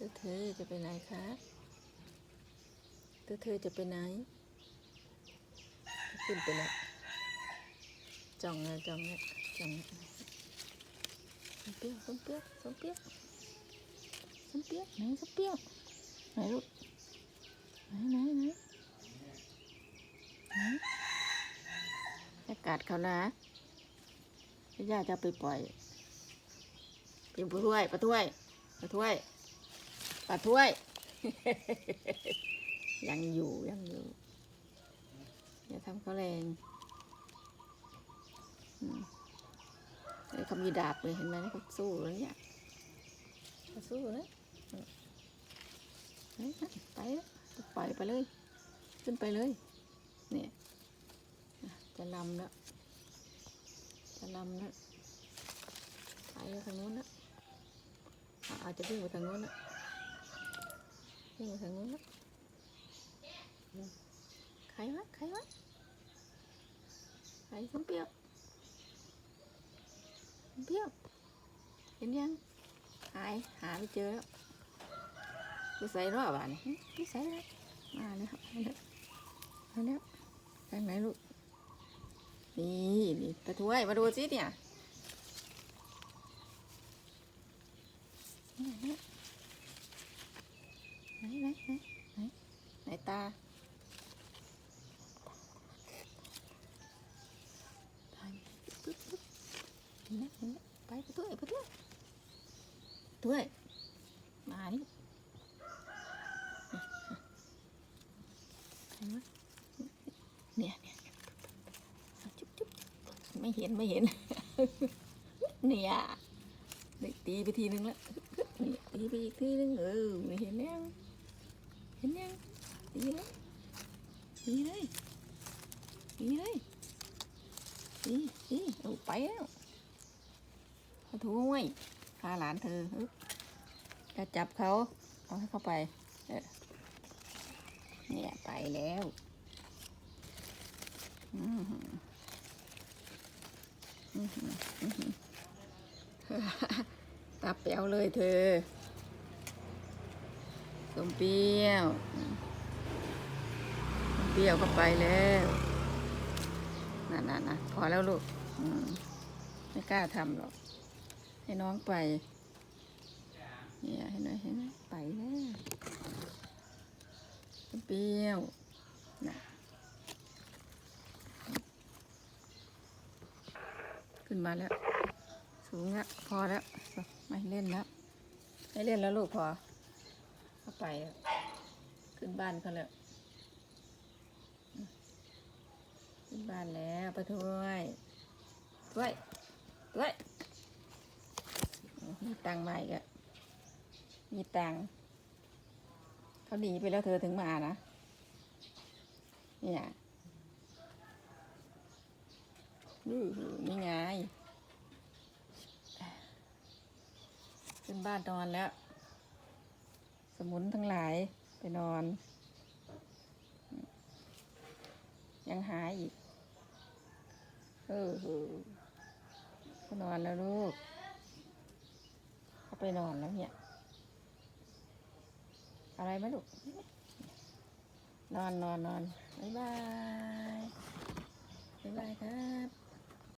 ตัวเธอจะไปไหนคะตัวเธอจะไปไหนขึ้นไปแล้วจ้องนะจ้องนะจ้องนะส้มเปียวส้มเปียวส้มเปียวส้มเปียวไหนส้มเปียวไหนลูกไหนไหนไหนไหนอากาศเขานะย่าจะไปปล่อยเป็นปลาถ้วยปลาถ้วยปลาถ้วย ปลาถ้วย ยังอยู่ยังอยู่อย่าทำเขาแรงไอ้เขามีดาบเลยเห็นไหมเขาสู้แล้วเนี่ยเขาสู้แล้วไปนะไปแล้วปล่อยไปเลย ขึ้นไปเลย เนี่ยจะลำแล้วจะลำแล้วไปทางโน้นแล้วอะอาจจะวิ่งไปทางโน้นแล้ว วิ่งไปทางโน้นแล้วอืมใครวะใครวะใครส้มเปรี้ยวส้มเปรี้ยวเห็นยังห ถ้วย มานี่เนี่ยเนี่ยจุ๊บจุ๊บไม่เห็นไม่เห็น เนี่ยได้ตีไปทีนึงแล้วนี่ตีไปอีกทีนึงเออไม่เห็นยังเห็นยังตีเลยตีเลยตีเลยตีตีเอาไปแล้วขอโทษ พาหลานเธอจะจับเขาเอาให้เขาไปเนี่ยไปแล้วตาเปียวเลยเธอสมเปียวเปียวก็ไปแล้วน่ะน่น่ะพอแล้วลูกไม่กล้าทำหรอก ให้น้องไป เนี่ยเห็นไหมเห็นไหมไปแล้วเปรี้ยวนะขึ้นมาแล้ว สูงแล้วพอแล้วไม่เล่นแล้วไม่เล่นแล้วลูกพอเข้าไปแล้วขึ้นบ้านเขาแล้วขึ้นบ้านแล้วไปถ้วยถ้วยถ้วย มีตังมาอีกอะมีตังเขาหนีไปแล้วเธอถึงมานะ เนี่ยนี่นี่ไงขึ้นบ้านนอนแล้ว สมุนทั้งหลายไปนอน ยังหายอีก เออเออเขานอนแล้วลูก ไปนอนแล้วเนี่ย อะไรไหมลูก นอนนอนนอนบ๊ายบายบ๊ายบายครับ